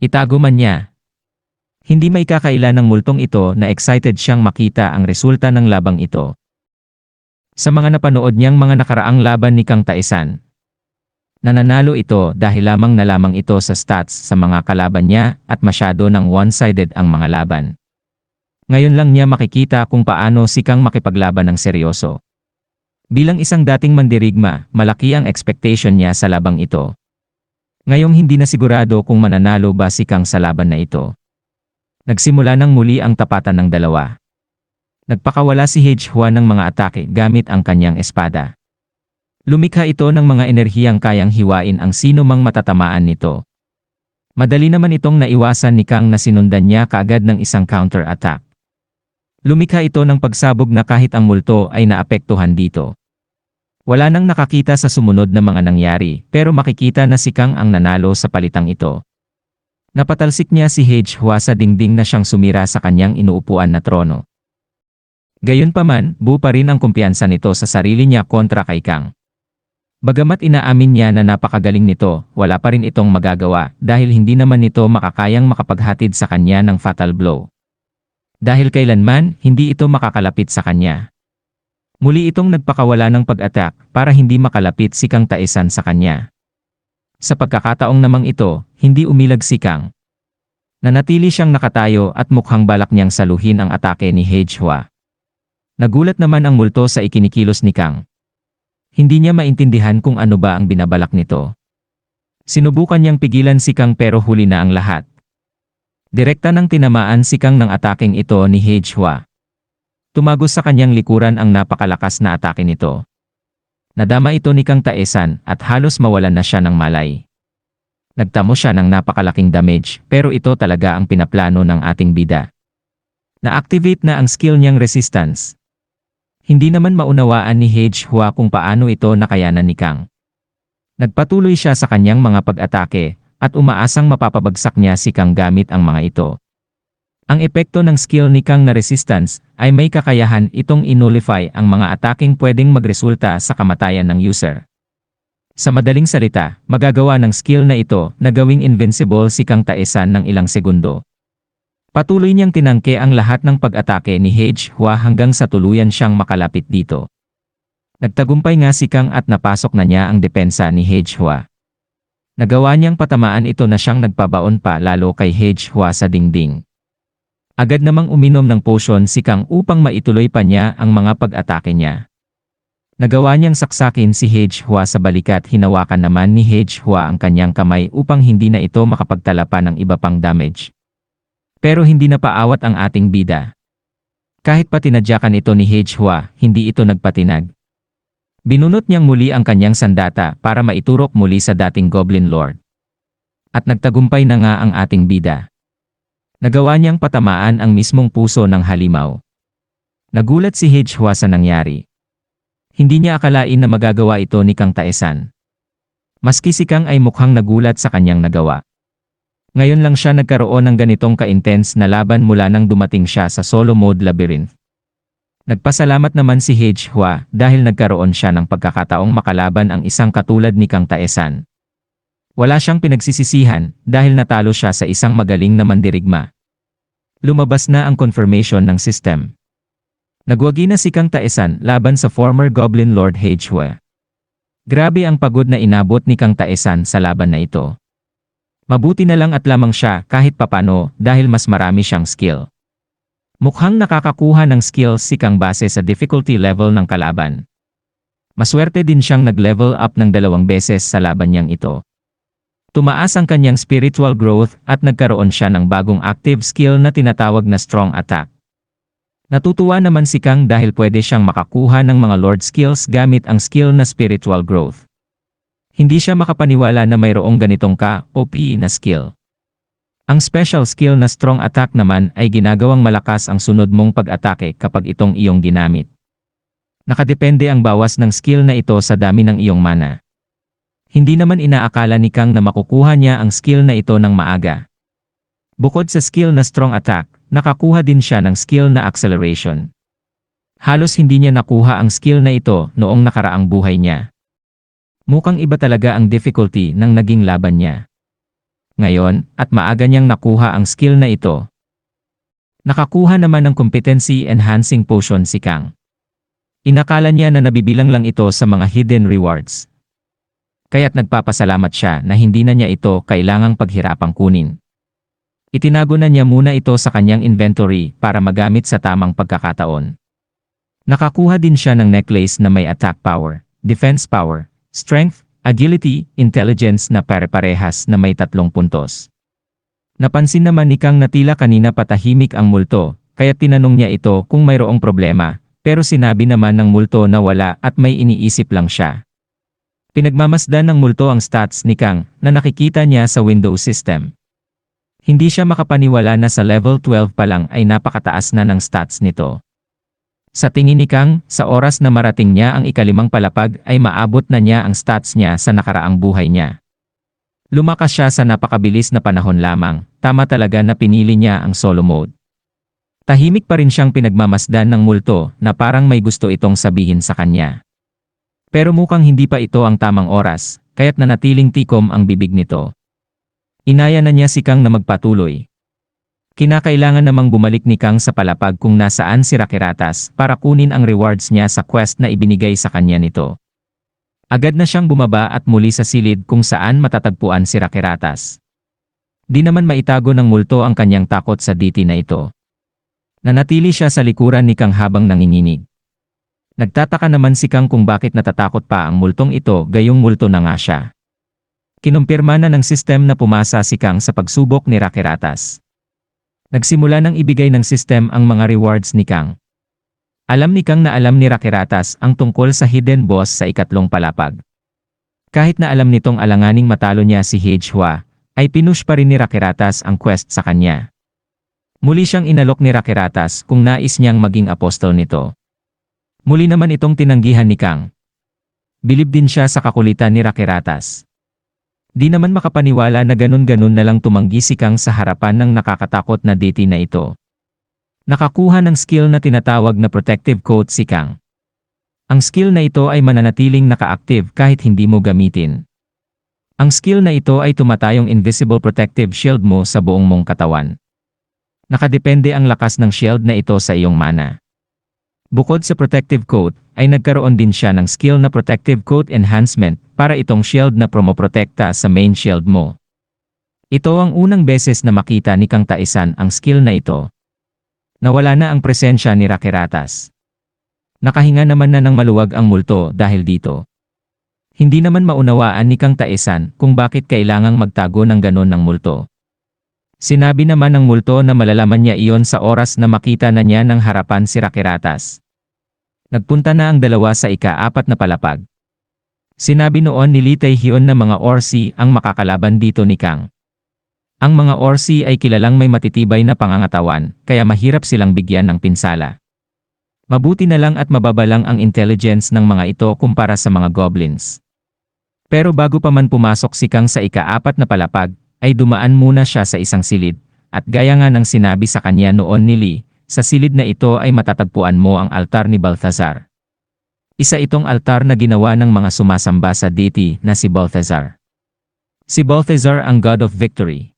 Itago man niya. Hindi may kakaila ng multong ito na excited siyang makita ang resulta ng labang ito. Sa mga napanood niyang mga nakaraang laban ni Kang Taesan, nananalo ito dahil lamang na lamang ito sa stats sa mga kalaban niya at masyado ng one-sided ang mga laban. Ngayon lang niya makikita kung paano si Kang makipaglaban ng seryoso. Bilang isang dating mandirigma, malaki ang expectation niya sa labang ito. Ngayong hindi na sigurado kung mananalo ba si Kang sa laban na ito. Nagsimula nang muli ang tapatan ng dalawa. Nagpakawala si Hage Hua ng mga atake gamit ang kanyang espada. Lumikha ito ng mga enerhiyang kayang hiwain ang sino mang matatamaan nito. Madali naman itong naiwasan ni Kang na sinundan niya kaagad ng isang counter-attack. Lumikha ito ng pagsabog na kahit ang multo ay naapektuhan dito. Wala nang nakakita sa sumunod na mga nangyari pero makikita na si Kang ang nanalo sa palitang ito. Napatalsik niya si Hage Hua sa dingding na siyang sumira sa kanyang inuupuan na trono. Gayunpaman, buo pa rin ang kumpiyansa nito sa sarili niya kontra kay Kang. Bagamat inaamin niya na napakagaling nito, wala pa rin itong magagawa dahil hindi naman nito makakayang makapaghatid sa kanya ng fatal blow. Dahil kailanman, hindi ito makakalapit sa kanya. Muli itong nagpakawala ng pag-attack para hindi makalapit si Kang Taesan sa kanya. Sa pagkakataong namang ito, hindi umilag si Kang. Nanatili siyang nakatayo at mukhang balak niyang saluhin ang atake ni Hage Hua. Nagulat naman ang multo sa ikinikilos ni Kang. Hindi niya maintindihan kung ano ba ang binabalak nito. Sinubukan niyang pigilan si Kang pero huli na ang lahat. Direkta nang tinamaan si Kang ng ataking ito ni Hage Hua. Tumagos sa kanyang likuran ang napakalakas na atake nito. Nadama ito ni Kang Taesan at halos mawalan na siya ng malay. Nagtamo siya ng napakalaking damage pero ito talaga ang pinaplano ng ating bida. Na-activate na ang skill niyang resistance. Hindi naman maunawaan ni Hage Hua kung paano ito nakayanan ni Kang. Nagpatuloy siya sa kanyang mga pag-atake at umaasang mapapabagsak niya si Kang gamit ang mga ito. Ang epekto ng skill ni Kang na resistance ay may kakayahan itong inullify ang mga ataking pwedeng magresulta sa kamatayan ng user. Sa madaling salita, magagawa ng skill na ito na gawing invincible si Kang Taesan ng ilang segundo. Patuloy niyang tinangke ang lahat ng pag-atake ni Hage Hua hanggang sa tuluyan siyang makalapit dito. Nagtagumpay nga si Kang at napasok na niya ang depensa ni Hage Hua. Nagawa niyang patamaan ito na siyang nagpabaon pa lalo kay Hage Hua sa dingding. Agad namang uminom ng potion si Kang upang maituloy pa niya ang mga pag-atake niya. Nagawa niyang saksakin si Hage Hua sa balikat hinawakan naman ni Hage Hua ang kanyang kamay upang hindi na ito makapagtala pa ng iba pang damage. Pero hindi na paawat ang ating bida. Kahit pa tinadyakan ito ni Hage Hua, hindi ito nagpatinag. Binunot niyang muli ang kanyang sandata para maiturok muli sa dating Goblin Lord. At nagtagumpay na nga ang ating bida. Nagawa niyang patamaan ang mismong puso ng halimaw. Nagulat si Hua sa nangyari. Hindi niya akalain na magagawa ito ni Kang Taesan. Maski si Kang ay mukhang nagulat sa kanyang nagawa. Ngayon lang siya nagkaroon ng ganitong ka-intense na laban mula nang dumating siya sa solo mode labyrinth. Nagpasalamat naman si Hage Hua dahil nagkaroon siya ng pagkakataong makalaban ang isang katulad ni Kang Taesan. Wala siyang pinagsisisihan dahil natalo siya sa isang magaling na mandirigma. Lumabas na ang confirmation ng system. Nagwagi na si Kang Taesan laban sa former Goblin Lord Hua. Grabe ang pagod na inabot ni Kang Taesan sa laban na ito. Mabuti na lang at lamang siya kahit papano dahil mas marami siyang skill. Mukhang nakakakuha ng skills si Kang base sa difficulty level ng kalaban. Maswerte din siyang nag-level up ng dalawang beses sa laban niyang ito. Tumaas ang kanyang spiritual growth at nagkaroon siya ng bagong active skill na tinatawag na strong attack. Natutuwa naman si Kang dahil pwede siyang makakuha ng mga lord skills gamit ang skill na spiritual growth. Hindi siya makapaniwala na mayroong ganitong ka OP na skill. Ang special skill na strong attack naman ay ginagawang malakas ang sunod mong pag-atake kapag itong iyong ginamit. Nakadepende ang bawas ng skill na ito sa dami ng iyong mana. Hindi naman inaakala ni Kang na makukuha niya ang skill na ito ng maaga. Bukod sa skill na strong attack, nakakuha din siya ng skill na acceleration. Halos hindi niya nakuha ang skill na ito noong nakaraang buhay niya. Mukhang iba talaga ang difficulty ng naging laban niya. ngayon, at maaga niyang nakuha ang skill na ito. Nakakuha naman ng competency enhancing potion si Kang. Inakala niya na nabibilang lang ito sa mga hidden rewards. Kaya't nagpapasalamat siya na hindi na niya ito kailangang paghirapang kunin. Itinago na niya muna ito sa kanyang inventory para magamit sa tamang pagkakataon. Nakakuha din siya ng necklace na may attack power, defense power, strength, agility, intelligence na pare-parehas na may tatlong puntos. Napansin naman ni Kang na tila kanina patahimik ang multo, kaya tinanong niya ito kung mayroong problema, pero sinabi naman ng multo na wala at may iniisip lang siya. Pinagmamasdan ng multo ang stats ni Kang na nakikita niya sa Windows system. Hindi siya makapaniwala na sa level 12 pa lang ay napakataas na ng stats nito. Sa tingin ni Kang, sa oras na marating niya ang ikalimang palapag ay maabot na niya ang stats niya sa nakaraang buhay niya. Lumakas siya sa napakabilis na panahon lamang, tama talaga na pinili niya ang solo mode. Tahimik pa rin siyang pinagmamasdan ng multo na parang may gusto itong sabihin sa kanya. Pero mukhang hindi pa ito ang tamang oras, kaya't nanatiling tikom ang bibig nito. Inaya na niya si Kang na magpatuloy. Kinakailangan namang bumalik ni Kang sa palapag kung nasaan si Rakiratas para kunin ang rewards niya sa quest na ibinigay sa kanya nito. Agad na siyang bumaba at muli sa silid kung saan matatagpuan si Rakiratas. Di naman maitago ng multo ang kanyang takot sa DT na ito. Nanatili siya sa likuran ni Kang habang nanginginig. Nagtataka naman si Kang kung bakit natatakot pa ang multong ito gayong multo na nga siya. Kinumpirma na ng sistem na pumasa si Kang sa pagsubok ni Rakiratas. Nagsimula nang ibigay ng sistem ang mga rewards ni Kang. Alam ni Kang na alam ni Rakiratas ang tungkol sa hidden boss sa ikatlong palapag. Kahit na alam nitong alanganing matalo niya si Hejhua, ay pinush pa rin ni Rakiratas ang quest sa kanya. Muli siyang inalok ni Rakiratas kung nais niyang maging apostol nito. Muli naman itong tinanggihan ni Kang. Bilib din siya sa kakulitan ni Rakiratas. Di naman makapaniwala na ganun-ganun na lang tumanggi si Kang sa harapan ng nakakatakot na deity na ito. Nakakuha ng skill na tinatawag na protective coat si Kang. Ang skill na ito ay mananatiling naka-active kahit hindi mo gamitin. Ang skill na ito ay tumatayong invisible protective shield mo sa buong mong katawan. Nakadepende ang lakas ng shield na ito sa iyong mana. Bukod sa protective coat, ay nagkaroon din siya ng skill na protective coat enhancement para itong shield na promoprotekta sa main shield mo. Ito ang unang beses na makita ni Kang Taisan ang skill na ito. Nawala na ang presensya ni Rakiratas. Nakahinga naman na ng maluwag ang multo dahil dito. Hindi naman maunawaan ni Kang Taisan kung bakit kailangang magtago ng ganon ng multo. Sinabi naman ng multo na malalaman niya iyon sa oras na makita na niya ng harapan si Rakiratas. Nagpunta na ang dalawa sa ika-apat na palapag. Sinabi noon ni Li Taehyun na mga Orsi ang makakalaban dito ni Kang. Ang mga Orsi ay kilalang may matitibay na pangangatawan, kaya mahirap silang bigyan ng pinsala. Mabuti na lang at mababalang ang intelligence ng mga ito kumpara sa mga goblins. Pero bago pa man pumasok si Kang sa ika-apat na palapag, ay dumaan muna siya sa isang silid, at gaya nga ng sinabi sa kanya noon ni Lee, sa silid na ito ay matatagpuan mo ang altar ni Balthazar. Isa itong altar na ginawa ng mga sumasamba sa deity na si Balthazar. Si Balthazar ang God of Victory.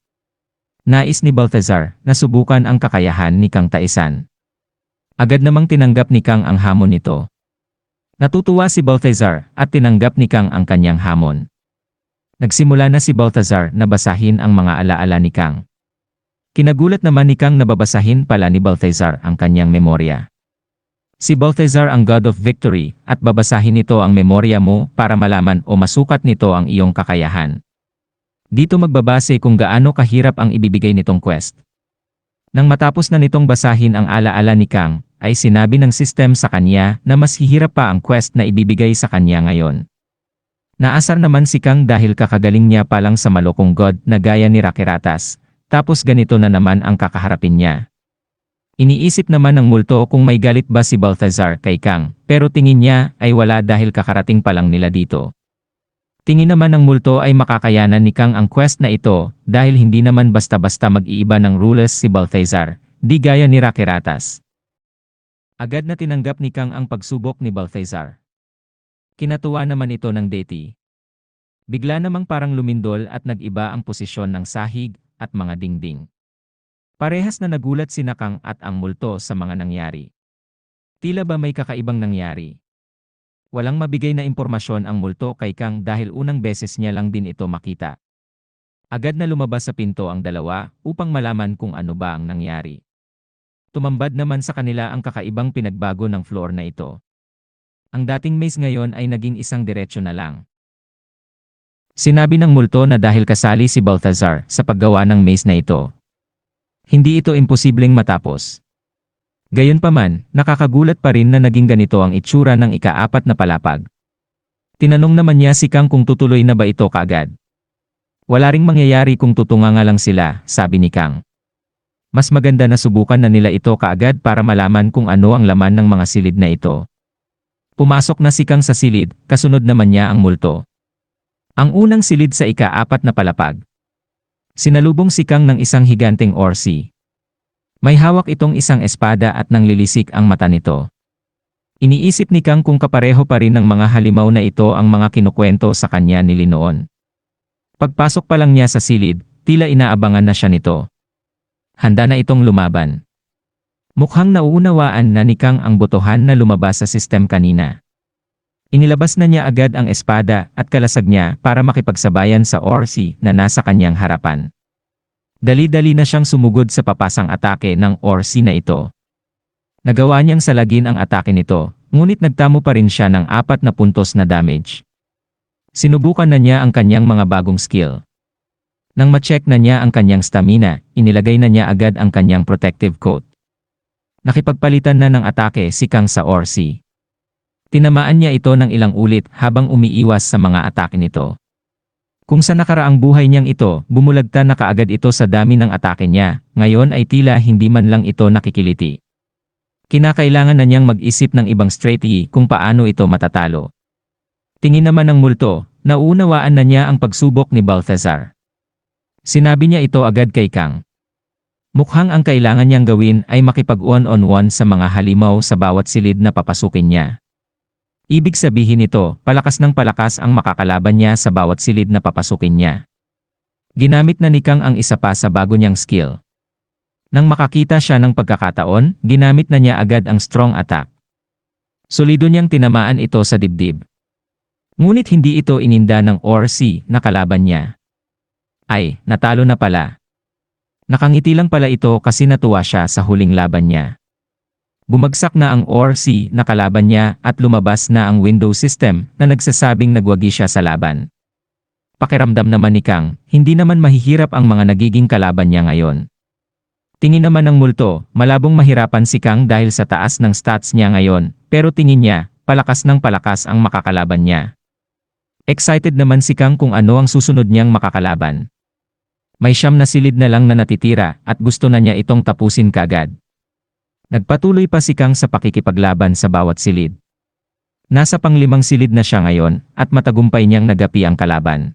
Nais ni Balthazar na subukan ang kakayahan ni Kang Taisan. Agad namang tinanggap ni Kang ang hamon nito. Natutuwa si Balthazar at tinanggap ni Kang ang kanyang hamon. Nagsimula na si Balthazar na basahin ang mga alaala ni Kang. Kinagulat naman ni Kang na babasahin pala ni Balthazar ang kanyang memorya. Si Balthazar ang God of Victory at babasahin nito ang memorya mo para malaman o masukat nito ang iyong kakayahan. Dito magbabase kung gaano kahirap ang ibibigay nitong quest. Nang matapos na nitong basahin ang alaala ni Kang, ay sinabi ng system sa kanya na mas hihirap pa ang quest na ibibigay sa kanya ngayon. Naasar naman si Kang dahil kakagaling niya palang sa malokong god na gaya ni Rakiratas, tapos ganito na naman ang kakaharapin niya. Iniisip naman ng multo kung may galit ba si Balthazar kay Kang, pero tingin niya ay wala dahil kakarating pa lang nila dito. Tingin naman ng multo ay makakayanan ni Kang ang quest na ito dahil hindi naman basta-basta mag-iiba ng rules si Balthazar, di gaya ni Rakiratas. Agad na tinanggap ni Kang ang pagsubok ni Balthazar. Kinatuwa naman ito ng deity. Bigla namang parang lumindol at nag-iba ang posisyon ng sahig at mga dingding. Parehas na nagulat si Nakang at ang multo sa mga nangyari. Tila ba may kakaibang nangyari? Walang mabigay na impormasyon ang multo kay Kang dahil unang beses niya lang din ito makita. Agad na lumabas sa pinto ang dalawa upang malaman kung ano ba ang nangyari. Tumambad naman sa kanila ang kakaibang pinagbago ng floor na ito. Ang dating maze ngayon ay naging isang diretsyo na lang. Sinabi ng multo na dahil kasali si Balthazar sa paggawa ng maze na ito. Hindi ito imposibleng matapos. Gayunpaman, nakakagulat pa rin na naging ganito ang itsura ng ikaapat na palapag. Tinanong naman niya si Kang kung tutuloy na ba ito kaagad. Wala ring mangyayari kung tutunga nga lang sila, sabi ni Kang. Mas maganda na subukan na nila ito kaagad para malaman kung ano ang laman ng mga silid na ito. Pumasok na si Kang sa silid, kasunod naman niya ang multo. Ang unang silid sa ikaapat na palapag. Sinalubong si Kang ng isang higanteng orsi. May hawak itong isang espada at nanglilisik ang mata nito. Iniisip ni Kang kung kapareho pa rin ng mga halimaw na ito ang mga kinukwento sa kanya ni Linoon. Pagpasok pa lang niya sa silid, tila inaabangan na siya nito. Handa na itong lumaban. Mukhang nauunawaan na ni Kang ang botohan na lumabas sa sistem kanina. Inilabas na niya agad ang espada at kalasag niya para makipagsabayan sa Orsi na nasa kanyang harapan. Dali-dali na siyang sumugod sa papasang atake ng Orsi na ito. Nagawa niyang salagin ang atake nito, ngunit nagtamo pa rin siya ng apat na puntos na damage. Sinubukan na niya ang kanyang mga bagong skill. Nang ma-check na niya ang kanyang stamina, inilagay na niya agad ang kanyang protective coat. Nakipagpalitan na ng atake si Kang sa Orsi. Tinamaan niya ito ng ilang ulit habang umiiwas sa mga atake nito. Kung sa nakaraang buhay niyang ito, bumulagta na kaagad ito sa dami ng atake niya, ngayon ay tila hindi man lang ito nakikiliti. Kinakailangan na niyang mag-isip ng ibang strategy kung paano ito matatalo. Tingin naman ng multo, nauunawaan na niya ang pagsubok ni Balthazar. Sinabi niya ito agad kay Kang. Mukhang ang kailangan niyang gawin ay makipag one-on-one sa mga halimaw sa bawat silid na papasukin niya. Ibig sabihin nito, palakas ng palakas ang makakalaban niya sa bawat silid na papasukin niya. Ginamit na ni Kang ang isa pa sa bago niyang skill. Nang makakita siya ng pagkakataon, ginamit na niya agad ang strong attack. Solido niyang tinamaan ito sa dibdib. Ngunit hindi ito ininda ng Orsi na kalaban niya. Ay, natalo na pala. Nakangiti lang pala ito kasi natuwa siya sa huling laban niya. Bumagsak na ang ORC na kalaban niya at lumabas na ang Windows system na nagsasabing nagwagi siya sa laban. Pakiramdam naman ni Kang, hindi naman mahihirap ang mga nagiging kalaban niya ngayon. Tingin naman ng multo, malabong mahirapan si Kang dahil sa taas ng stats niya ngayon, pero tingin niya, palakas ng palakas ang makakalaban niya. Excited naman si Kang kung ano ang susunod niyang makakalaban. May siyam na silid na lang na natitira at gusto na niya itong tapusin kagad. Nagpatuloy pa si Kang sa pakikipaglaban sa bawat silid. Nasa panglimang silid na siya ngayon at matagumpay niyang nagapi ang kalaban.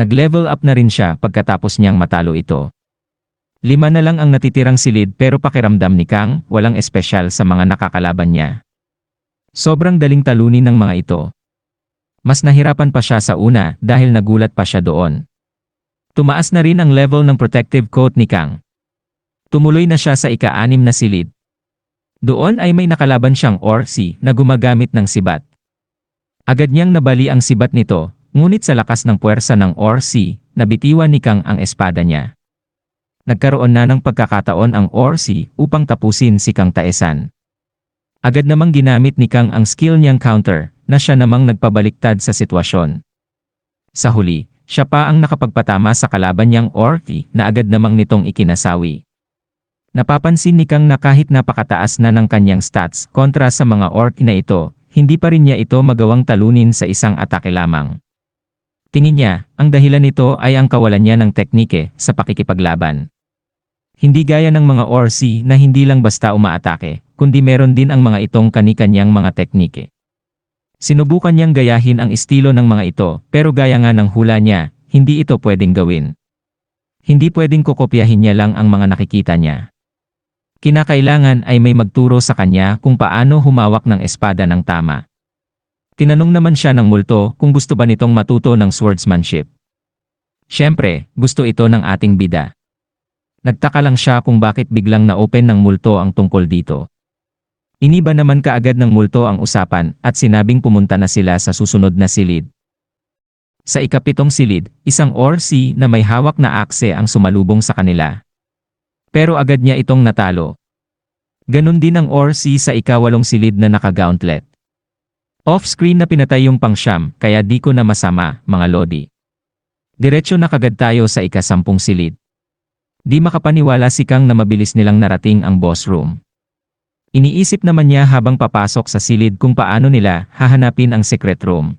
Nag-level up na rin siya pagkatapos niyang matalo ito. Lima na lang ang natitirang silid pero pakiramdam ni Kang walang espesyal sa mga nakakalaban niya. Sobrang daling talunin ng mga ito. Mas nahirapan pa siya sa una dahil nagulat pa siya doon. Tumaas na rin ang level ng protective coat ni Kang. Tumuloy na siya sa ika-anim na silid. Doon ay may nakalaban siyang Orsi na gumagamit ng sibat. Agad niyang nabali ang sibat nito, ngunit sa lakas ng puwersa ng Orsi, nabitiwan ni Kang ang espada niya. Nagkaroon na ng pagkakataon ang Orsi upang tapusin si Kang Taesan. Agad namang ginamit ni Kang ang skill niyang counter, na siya namang nagpabaliktad sa sitwasyon. Sa huli, siya pa ang nakapagpatama sa kalaban niyang Orsi na agad namang nitong ikinasawi. Napapansin ni Kang na kahit napakataas na ng kanyang stats kontra sa mga orc na ito, hindi pa rin niya ito magawang talunin sa isang atake lamang. Tingin niya, ang dahilan nito ay ang kawalan niya ng teknike sa pakikipaglaban. Hindi gaya ng mga orc na hindi lang basta umaatake, kundi meron din ang mga itong kanikanyang mga teknike. Sinubukan niyang gayahin ang estilo ng mga ito, pero gaya nga ng hula niya, hindi ito pwedeng gawin. Hindi pwedeng kokopyahin niya lang ang mga nakikita niya. Kinakailangan ay may magturo sa kanya kung paano humawak ng espada ng tama. Tinanong naman siya ng multo kung gusto ba nitong matuto ng swordsmanship. Siyempre, gusto ito ng ating bida. Nagtaka lang siya kung bakit biglang na-open ng multo ang tungkol dito. Iniba naman kaagad ng multo ang usapan at sinabing pumunta na sila sa susunod na silid. Sa ikapitong silid, isang orsi na may hawak na akse ang sumalubong sa kanila. Pero agad niya itong natalo. Ganon din ang orsi sa ikawalong silid na nakagauntlet. Off-screen na pinatay yung pangsyam kaya di ko na masama, mga lodi. Diretso na kagad tayo sa ikasampung silid. Di makapaniwala si Kang na mabilis nilang narating ang boss room. Iniisip naman niya habang papasok sa silid kung paano nila hahanapin ang secret room.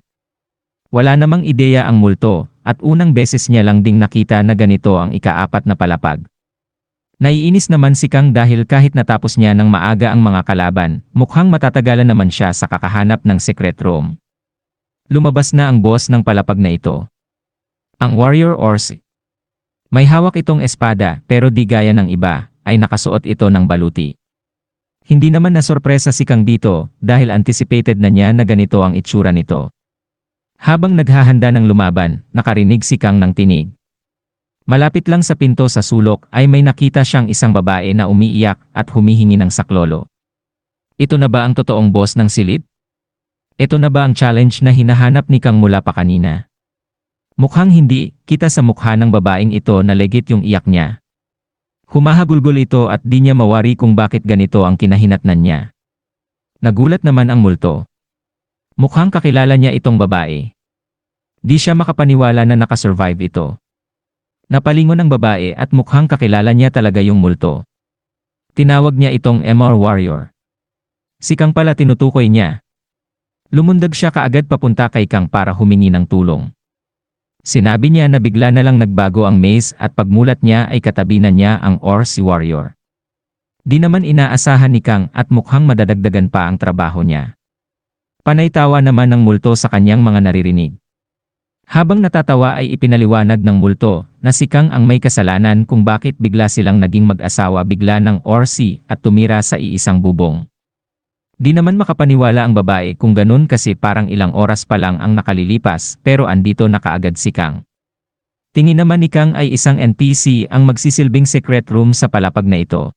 Wala namang ideya ang multo, at unang beses niya lang ding nakita na ganito ang ikaapat na palapag. Naiinis naman si Kang dahil kahit natapos niya ng maaga ang mga kalaban, mukhang matatagalan naman siya sa kakahanap ng secret room. Lumabas na ang boss ng palapag na ito. Ang warrior Orsi. May hawak itong espada pero di gaya ng iba, ay nakasuot ito ng baluti. Hindi naman nasorpresa si Kang dito dahil anticipated na niya na ganito ang itsura nito. Habang naghahanda ng lumaban, nakarinig si Kang ng tinig. Malapit lang sa pinto sa sulok ay may nakita siyang isang babae na umiiyak at humihingi ng saklolo. Ito na ba ang totoong boss ng silid? Ito na ba ang challenge na hinahanap ni Kang mula pa kanina? Mukhang hindi, kita sa mukha ng babaeng ito na legit yung iyak niya. Humahagulgol ito at di niya mawari kung bakit ganito ang kinahinatnan niya. Nagulat naman ang multo. Mukhang kakilala niya itong babae. Di siya makapaniwala na nakasurvive ito. Napalingon ang babae at mukhang kakilala niya talaga yung multo. Tinawag niya itong MR Warrior. Si Kang pala tinutukoy niya. Lumundag siya kaagad papunta kay Kang para humingi ng tulong. Sinabi niya na bigla na lang nagbago ang maze at pagmulat niya ay katabi na niya ang Orsi Warrior. Di naman inaasahan ni Kang at mukhang madadagdagan pa ang trabaho niya. Panay tawa naman ng multo sa kanyang mga naririnig. Habang natatawa ay ipinaliwanag ng multo na si Kang ang may kasalanan kung bakit bigla silang naging mag-asawa bigla ng Orsi at tumira sa iisang bubong. Di naman makapaniwala ang babae kung ganun kasi parang ilang oras pa lang ang nakalilipas pero andito na kaagad si Kang. Tingin naman ni Kang ay isang NPC ang magsisilbing secret room sa palapag na ito.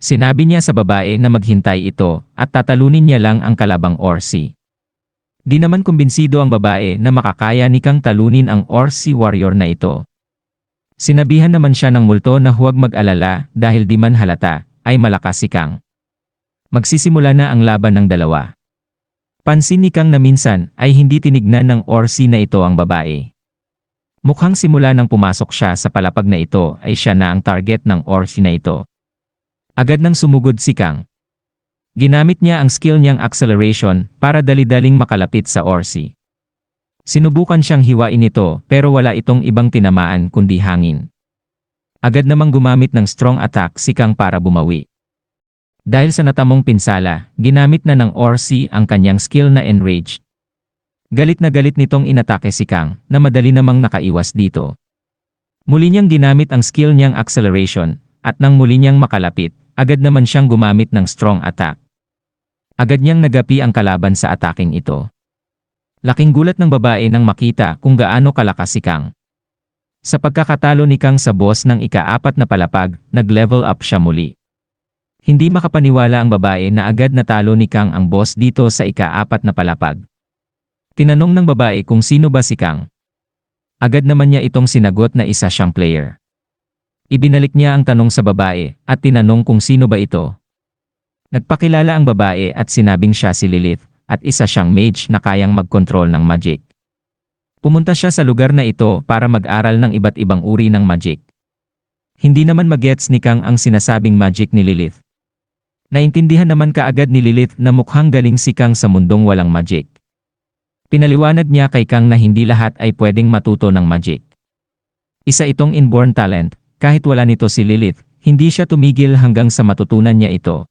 Sinabi niya sa babae na maghintay ito at tatalunin niya lang ang kalabang Orsi. Di naman kumbinsido ang babae na makakaya ni Kang talunin ang Orsi warrior na ito. Sinabihan naman siya ng multo na huwag mag-alala dahil di man halata, ay malakas si Kang. Magsisimula na ang laban ng dalawa. Pansin ni Kang na minsan ay hindi tinignan ng Orsi na ito ang babae. Mukhang simula nang pumasok siya sa palapag na ito ay siya na ang target ng Orsi na ito. Agad nang sumugod si Kang. Ginamit niya ang skill niyang acceleration para dali-daling makalapit sa Orsi. Sinubukan siyang hiwain ito pero wala itong ibang tinamaan kundi hangin. Agad namang gumamit ng strong attack si Kang para bumawi. Dahil sa natamong pinsala, ginamit na ng Orsi ang kanyang skill na Enraged. Galit na galit nitong inatake si Kang, na madali namang nakaiwas dito. Muli niyang ginamit ang skill niyang Acceleration, at nang muli niyang makalapit, agad naman siyang gumamit ng strong attack. Agad niyang nagapi ang kalaban sa ataking ito. Laking gulat ng babae nang makita kung gaano kalakas si Kang. Sa pagkakatalo ni Kang sa boss ng ikaapat na palapag, nag-level up siya muli. Hindi makapaniwala ang babae na agad natalo ni Kang ang boss dito sa ikaapat na palapag. Tinanong ng babae kung sino ba si Kang. Agad naman niya itong sinagot na isa siyang player. Ibinalik niya ang tanong sa babae at tinanong kung sino ba ito. Nagpakilala ang babae at sinabing siya si Lilith at isa siyang mage na kayang mag-control ng magic. Pumunta siya sa lugar na ito para mag-aral ng iba't ibang uri ng magic. Hindi naman magets ni Kang ang sinasabing magic ni Lilith. Naintindihan naman kaagad ni Lilith na mukhang galing si Kang sa mundong walang magic. Pinaliwanag niya kay Kang na hindi lahat ay pwedeng matuto ng magic. Isa itong inborn talent, kahit wala nito si Lilith, hindi siya tumigil hanggang sa matutunan niya ito.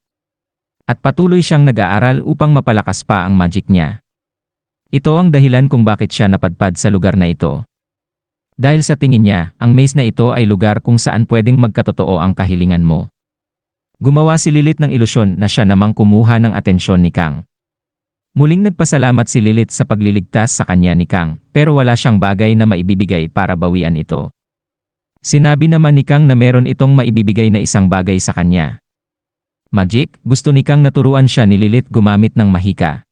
At patuloy siyang nag-aaral upang mapalakas pa ang magic niya. Ito ang dahilan kung bakit siya napadpad sa lugar na ito. Dahil sa tingin niya, ang maze na ito ay lugar kung saan pwedeng magkatotoo ang kahilingan mo. Gumawa si Lilith ng ilusyon na siya namang kumuha ng atensyon ni Kang. Muling nagpasalamat si Lilith sa pagliligtas sa kanya ni Kang, pero wala siyang bagay na maibibigay para bawian ito. Sinabi naman ni Kang na meron itong maibibigay na isang bagay sa kanya. Magic, gusto ni Kang naturuan siya ni Lilith gumamit ng mahika.